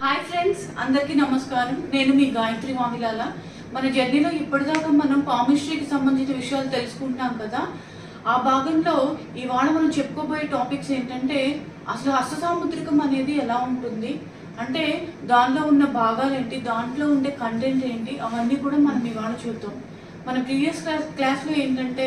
Hi friends అందరికీ నమస్కారం. నేను మీ గాయత్రి మామిలాల. మన జర్నీలో ఇప్పటిదాకా మనం పామిస్ట్రీకి సంబంధించిన విషయాలు తెలుసుకుంటున్నాం కదా. ఆ భాగంలో ఇవాళ మనం చెప్పుకోబోయే టాపిక్స్ ఏంటంటే అసలు హస్త సాముద్రికం అనేది ఎలా ఉంటుంది? అంటే దానిలో ఉన్న భాగాలు ఏంటి? దాంట్లో ఉండే కంటెంట్ ఏంటి? అవన్నీ కూడా మనం ఇవాళ చూద్దాం. మన ప్రీవియస్ క్లాస్ క్లాస్లో ఏంటంటే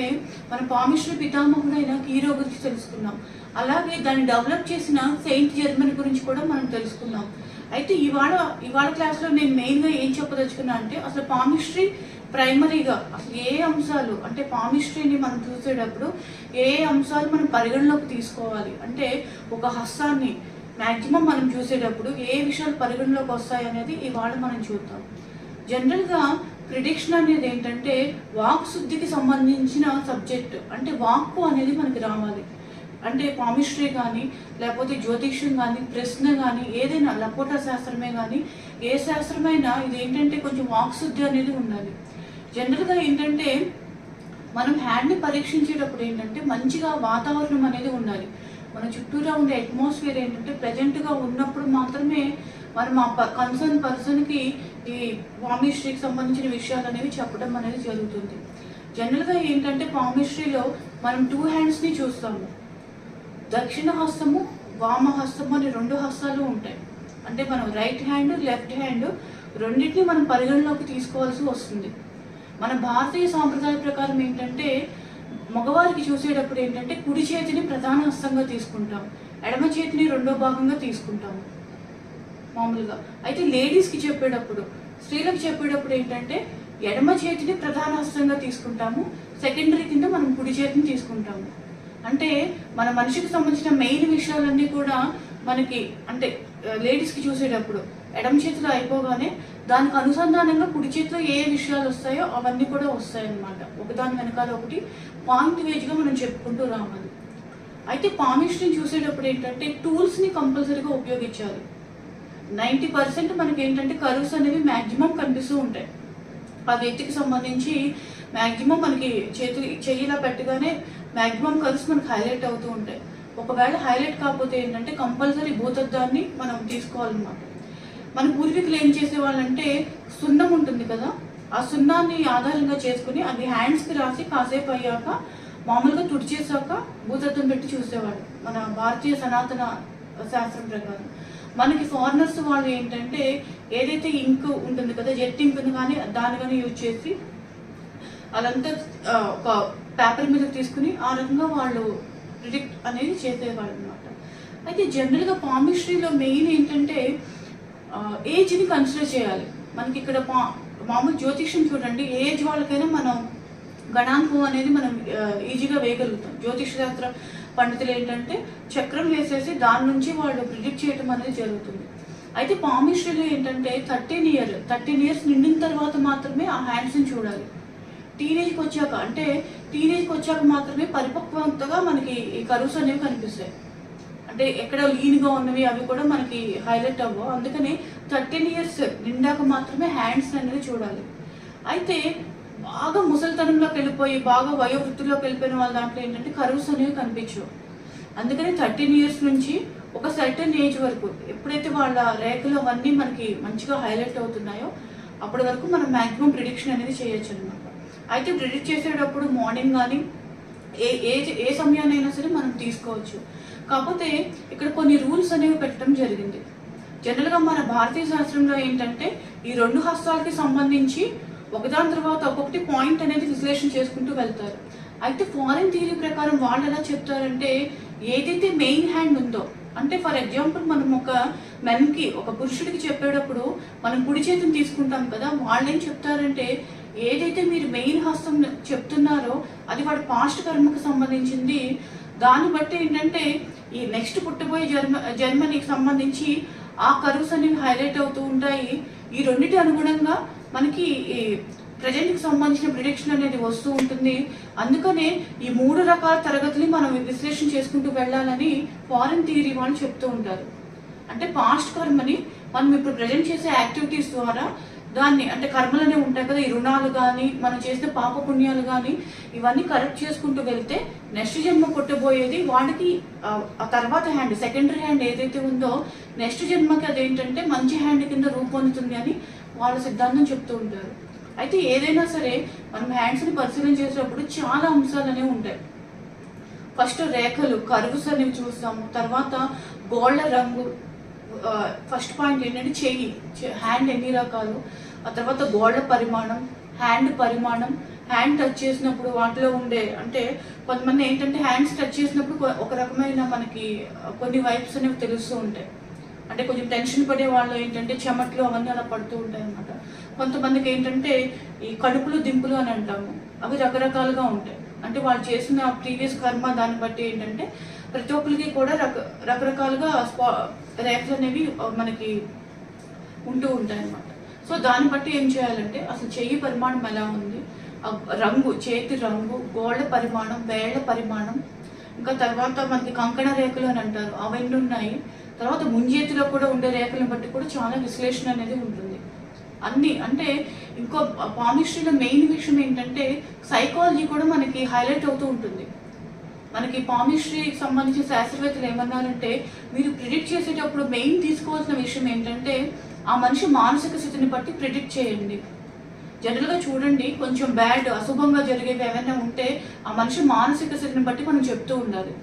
మన పామిస్ట్రీ పితామహుడైన హీరో గురించి తెలుసుకున్నాం. అలాగే దాన్ని డెవలప్ చేసిన సెయింట్ జర్మనీ గురించి కూడా మనం తెలుసుకున్నాం. అయితే ఇవాళ ఇవాళ క్లాస్లో నేను మెయిన్గా ఏం చెప్పదలుచుకున్నా అంటే అసలు పామిస్ట్రీ ప్రైమరీగా అసలు ఏ అంశాలు అంటే పామిస్ట్రీని మనం చూసేటప్పుడు ఏ ఏ అంశాలు మనం పరిగణలోకి తీసుకోవాలి? అంటే ఒక హస్తాన్ని మ్యాక్సిమం మనం చూసేటప్పుడు ఏ విషయాలు పరిగణలోకి వస్తాయి అనేది ఇవాళ మనం చూద్దాం. జనరల్గా ప్రిడిక్షన్ అనేది ఏంటంటే వాక్ శుద్ధికి సంబంధించిన సబ్జెక్ట్ అంటే వాక్కు అనేది మనకి రావాలి. అంటే పామిస్ట్రీ కానీ లేకపోతే జ్యోతిష్యం కానీ ప్రశ్న కానీ ఏదైనా లపోటా శాస్త్రమే కానీ ఏ శాస్త్రమైనా ఇది ఏంటంటే కొంచెం వాక్శుద్ధి అనేది ఉండాలి. జనరల్గా ఏంటంటే మనం హ్యాండ్ని పరీక్షించేటప్పుడు ఏంటంటే మంచిగా వాతావరణం అనేది ఉండాలి. మన చుట్టూరా ఉండే అట్మాస్ఫియర్ ఏంటంటే ప్రజెంట్గా ఉన్నప్పుడు మాత్రమే మనం ఆ కన్సర్న్ పర్సన్కి ఈ పామిస్ట్రీకి సంబంధించిన విషయాలు అనేవి చెప్పడం అనేది జరుగుతుంది. జనరల్గా ఏంటంటే పామిస్ట్రీలో మనం టూ హ్యాండ్స్ని చూస్తాము. దక్షిణ హస్తము వామహస్తము అనే అని రెండు హస్తాలు ఉంటాయి. అంటే మనం రైట్ హ్యాండ్ లెఫ్ట్ హ్యాండ్ రెండింటిని మనం పరిగణలోకి తీసుకోవాల్సి వస్తుంది. మన భారతీయ సాంప్రదాయ ప్రకారం ఏంటంటే మగవారికి చూసేటప్పుడు ఏంటంటే కుడి చేతిని ప్రధాన హస్తంగా తీసుకుంటాం. ఎడమ చేతిని రెండో భాగంగా తీసుకుంటాము మామూలుగా. అయితే లేడీస్కి చెప్పేటప్పుడు స్త్రీలకు చెప్పేటప్పుడు ఏంటంటే ఎడమ చేతిని ప్రధాన హస్తంగా తీసుకుంటాము సెకండరీ కింద మనం కుడి చేతిని తీసుకుంటాము. అంటే మన మనిషికి సంబంధించిన మెయిన్ విషయాలన్నీ కూడా మనకి అంటే లేడీస్కి చూసేటప్పుడు ఎడమ చేతిలో అయిపోగానే దానికి అనుసంధానంగా కుడి చేతిలో ఏ విషయాలు వస్తాయో అవన్నీ కూడా వస్తాయన్నమాట. ఒకదాని వెనకాల ఒకటి పాయింట్ వేజ్గా మనం చెప్పుకుంటూ రావాలి. అయితే పామిస్ట్రీని చూసేటప్పుడు ఏంటంటే టూల్స్ని కంపల్సరీగా ఉపయోగించాలి. నైంటీ పర్సెంట్ మనకి ఏంటంటే కరువుస్ అనేవి మ్యాక్సిమం కనిపిస్తూ ఉంటాయి. ఆ వ్యక్తికి సంబంధించి మ్యాక్సిమం మనకి చేతి చెయ్యిలా పెట్టగానే మ్యాక్సిమం కరువుస్ మనకి హైలైట్ అవుతూ ఉంటాయి. ఒకవేళ హైలైట్ కాకపోతే ఏంటంటే కంపల్సరీ భూతద్దాన్ని మనం తీసుకోవాలన్నమాట. మన పూర్వీకులు ఏం చేసేవాళ్ళంటే సున్నం ఉంటుంది కదా ఆ సున్నాన్ని ఆధారంగా చేసుకుని అది హ్యాండ్స్కి రాసి కాసేపు అయ్యాక మామూలుగా తుడిచేసాక భూతత్వం పెట్టి చూసేవాడు మన భారతీయ సనాతన శాస్త్రం ప్రకారం. మనకి ఫారినర్స్ వాళ్ళు ఏంటంటే ఏదైతే ఇంక్ ఉంటుంది కదా జెట్ ఇంక్ కానీ దాన్ని కానీ యూజ్ చేసి అదంతా ఒక పేపర్ మీద తీసుకుని ఆ రకంగా వాళ్ళు ప్రిడిక్ట్ అనేది చేసేవాళ్ళు అనమాట అయితే జనరల్గా పామిస్ట్రీలో మెయిన్ ఏంటంటే ఏజ్ని కన్సిడర్ చేయాలి. మనకి ఇక్కడ పా మామూలు జ్యోతిష్యం చూడండి ఏజ్ వాళ్ళకైనా మనం గణాంకం అనేది మనం ఈజీగా వేయగలుగుతాం. జ్యోతిష శాస్త్ర పండితులు ఏంటంటే చక్రం వేసేసి దాని నుంచి వాళ్ళు ప్రిడిక్ట్ చేయడం అనేది జరుగుతుంది. అయితే పామిస్ట్రీలో ఏంటంటే థర్టీన్ ఇయర్ థర్టీన్ ఇయర్స్ నిండిన తర్వాత మాత్రమే ఆ హ్యాండ్స్ని చూడాలి. టీనేజ్కి వచ్చాక అంటే టీనేజ్కి వచ్చాక మాత్రమే పరిపక్వతగా మనకి ఈ కరువుస్ అనేవి కనిపిస్తాయి. అంటే ఎక్కడ లీన్గా ఉన్నవి అవి కూడా మనకి హైలైట్ అవ్వవు. అందుకని థర్టీన్ ఇయర్స్ నిండాక మాత్రమే హ్యాండ్స్ అనేది చూడాలి. అయితే బాగా ముసలితనంలోకి వెళ్ళిపోయి బాగా వయోవృత్తిలోకి వెళ్ళిపోయిన వాళ్ళ దాంట్లో ఏంటంటే కరువుస్ అనేవి కనిపించవు. అందుకని థర్టీన్ ఇయర్స్ నుంచి ఒక సర్టన్ ఏజ్ వరకు ఎప్పుడైతే వాళ్ళ రేఖలు అవన్నీ మనకి మంచిగా హైలైట్ అవుతున్నాయో అప్పటి వరకు మనం మ్యాక్సిమం ప్రిడిక్షన్ అనేది చేయొచ్చు అనమాట అయితే ప్రిడిక్ట్ చేసేటప్పుడు మార్నింగ్ కానీ ఏ ఏ ఏ సమయాన్నైనా సరే మనం తీసుకోవచ్చు. కాకపోతే ఇక్కడ కొన్ని రూల్స్ అనేవి పెట్టడం జరిగింది. జనరల్గా మన భారతీయ శాస్త్రంలో ఏంటంటే ఈ రెండు హస్తాలకి సంబంధించి ఒకదాని తర్వాత ఒక్కొక్కటి పాయింట్ అనేది విశ్లేషణ చేసుకుంటూ వెళ్తారు. అయితే ఫారిన్ థియరీ ప్రకారం వాళ్ళు ఎలా చెప్తారంటే ఏదైతే మెయిన్ హ్యాండ్ ఉందో అంటే ఫర్ ఎగ్జాంపుల్ మనం ఒక మెన్కి ఒక పురుషుడికి చెప్పేటప్పుడు మనం కుడి చేతిని తీసుకుంటాం కదా వాళ్ళు ఏం చెప్తారంటే ఏదైతే మీరు మెయిన్ హస్తం చెప్తున్నారో అది వాడి పాస్ట్ కర్మకు సంబంధించింది. దాన్ని బట్టి ఏంటంటే ఈ నెక్స్ట్ పుట్టబోయే జన్మ జన్మనికి సంబంధించి ఆ కరువుస్ అనేవి హైలైట్ అవుతూ ఉంటాయి. ఈ రెండింటి అనుగుణంగా మనకి ఈ ప్రజెంట్కి సంబంధించిన ప్రిడిక్షన్ అనేది వస్తూ ఉంటుంది. అందుకనే ఈ మూడు రకాల తరగతులు మనం విశ్లేషణ చేసుకుంటూ వెళ్ళాలని ఫారెన్ థియరీ వాళ్ళు చెప్తూ ఉంటారు. అంటే పాస్ట్ కర్మని మనం ఇప్పుడు ప్రజెంట్ చేసే యాక్టివిటీస్ ద్వారా దాన్ని అంటే కర్మలనే ఉంటాయి కదా ఈ రుణాలు కానీ మనం చేసిన పాప పుణ్యాలు కానీ ఇవన్నీ కరెక్ట్ చేసుకుంటూ వెళ్తే నెక్స్ట్ జన్మ పుట్టబోయేది వాడికి ఆ, తర్వాత హ్యాండ్ సెకండరీ హ్యాండ్ ఏదైతే ఉందో నెక్స్ట్ జన్మకి అదేంటంటే మంచి హ్యాండ్ కింద రూపొందుతుంది అని వాళ్ళ సిద్ధాంతం చెప్తూ ఉంటారు. అయితే ఏదైనా సరే మనం హ్యాండ్స్ని పరిశీలన చేసేటప్పుడు చాలా అంశాలు అనేవి ఉంటాయి. ఫస్ట్ రేఖలు కర్వ్స్ అనేవి చూస్తాము తర్వాత గోళ్ళ రంగు ఫస్ట్ పాయింట్ ఏంటంటే చెయ్యి హ్యాండ్ ఎన్ని రకాలు? ఆ తర్వాత గోళ్ళ పరిమాణం హ్యాండ్ పరిమాణం. హ్యాండ్ టచ్ చేసినప్పుడు వాటిలో ఉండే అంటే కొంతమంది ఏంటంటే హ్యాండ్స్ టచ్ చేసినప్పుడు ఒక రకమైన మనకి కొన్ని వైబ్స్ అనేవి తెలుస్తూ ఉంటాయి. అంటే కొంచెం టెన్షన్ పడే వాళ్ళు ఏంటంటే చెమట్లు అవన్నీ అలా పడుతూ ఉంటాయి అన్నమాట. కొంతమందికి ఏంటంటే ఈ కడుపులు దింపులు అని అంటాము. అవి రకరకాలుగా ఉంటాయి. అంటే వాళ్ళు చేసిన ప్రీవియస్ కర్మ దాన్ని బట్టి ఏంటంటే ప్రతి ఒక్కరికి కూడా రక రకరకాలుగా స్పా రేఖలు అనేవి మనకి ఉంటూ ఉంటాయి అన్నమాట సో దాన్ని బట్టి ఏం చేయాలంటే అసలు చెయ్యి పరిమాణం ఎలా ఉంది ఆ రంగు చేతి రంగు గోళ్ళ పరిమాణం వేళ్ళ పరిమాణం ఇంకా తర్వాత మనకి కంకణ రేఖలు అని అంటారు అవన్నీ ఉన్నాయి తర్వాత ముంజేతిలో కూడా ఉండే రేఖలను బట్టి కూడా చాలా విశ్లేషణ అనేది ఉంటుంది. అన్ని అంటే ఇంకో పామిస్ట్రీలో మెయిన్ విషయం ఏంటంటే సైకాలజీ కూడా మనకి హైలైట్ అవుతూ ఉంటుంది. మనకి పామిస్ట్రీకి సంబంధించిన శాస్త్రవేత్తలు ఏమన్నారంటే మీరు ప్రిడిక్ట్ చేసేటప్పుడు మెయిన్ తీసుకోవాల్సిన విషయం ఏంటంటే ఆ మనిషి మానసిక స్థితిని బట్టి ప్రిడిక్ట్ చేయండి. జనరల్గా చూడండి కొంచెం బ్యాడ్ అశుభంగా జరిగేవి ఏమైనా ఉంటే ఆ మనిషి మానసిక స్థితిని బట్టి మనం చెప్తూ ఉండాలి.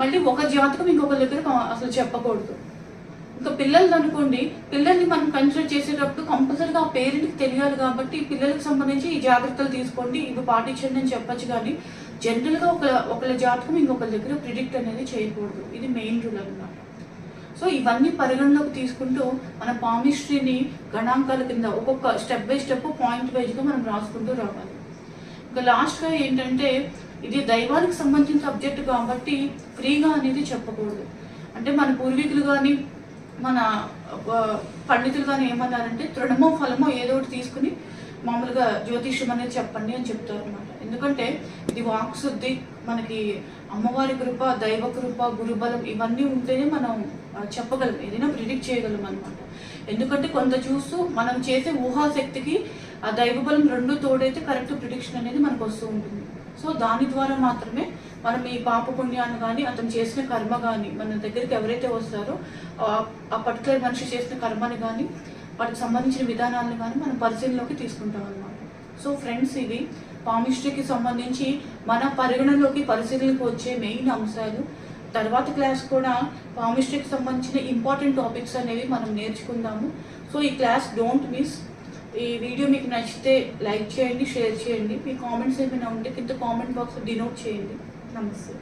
మళ్ళీ ఒక జాతకం ఇంకొక దగ్గర అసలు చెప్పకూడదు. ఇంకా పిల్లలు అనుకోండి పిల్లల్ని మనం కన్సిడర్ చేసేటప్పుడు కంపల్సరీగా ఆ పేరెంట్కి తెలియాలి కాబట్టి పిల్లలకు సంబంధించి ఈ జాగ్రత్తలు తీసుకోండి ఇవి పాటించండి అని చెప్పొచ్చు. కానీ జనరల్గా ఒక ఒకళ్ళ జాతకం ఇంకొకరి దగ్గర ప్రిడిక్ట్ అనేది చేయకూడదు. ఇది మెయిన్ రూల్ అనమాట సో ఇవన్నీ పరిగణలోకి తీసుకుంటూ మన పామిస్ట్రీని గణాంకాల కింద ఒక్కొక్క స్టెప్ బై స్టెప్ పాయింట్ వైజ్గా మనం రాసుకుంటూ రావాలి. ఇంకా లాస్ట్గా ఏంటంటే ఇది దైవానికి సంబంధించిన సబ్జెక్ట్ కాబట్టి ఫ్రీగా అనేది చెప్పకూడదు. అంటే మన పూర్వీకులు కానీ మన పండితులు కానీ ఏమన్నారంటే తృణమో ఫలమో ఏదో ఒకటి తీసుకుని మామూలుగా జ్యోతిష్యం అనేది చెప్పండి అని చెప్తారు అనమాట ఎందుకంటే ఇది వాక్శుద్ధి మనకి అమ్మవారి కృప దైవ కృప గురుబలం ఇవన్నీ ఉంటేనే మనం చెప్పగలం ఏదైనా ప్రిడిక్ట్ చేయగలం అనమాట ఎందుకంటే కొంత చూస్తూ మనం చేసే ఊహాశక్తికి ఆ దైవబలం రెండు తోడైతే కరెక్ట్ ప్రిడిక్షన్ అనేది మనకు వస్తూ ఉంటుంది. సో దాని ద్వారా మాత్రమే మనం ఈ పాప పుణ్యాన్ని కానీ అతను చేసిన కర్మ కానీ మన దగ్గరికి ఎవరైతే వస్తారో ఆ- ఆ పర్టికులర్ మనిషి చేసిన కర్మని కానీ వాటికి సంబంధించిన విధానాలను కానీ మనం పరిశీలనలోకి తీసుకుంటాం అనమాట సో ఫ్రెండ్స్ ఇవి పామిస్ట్రీకి సంబంధించి మన పరిగణలోకి పరిశీలనకు వచ్చే మెయిన్ అంశాలు. తర్వాత క్లాస్ కూడా పామిస్ట్రీకి సంబంధించిన ఇంపార్టెంట్ టాపిక్స్ అనేవి మనం నేర్చుకుందాము. సో ఈ క్లాస్ డోంట్ మిస్. ఈ వీడియో మీకు నచ్చితే లైక్ చేయండి షేర్ చేయండి. మీ కామెంట్స్ ఏమైనా ఉంటే కింద కామెంట్ బాక్స్ డినోట్ చేయండి. నమస్తే.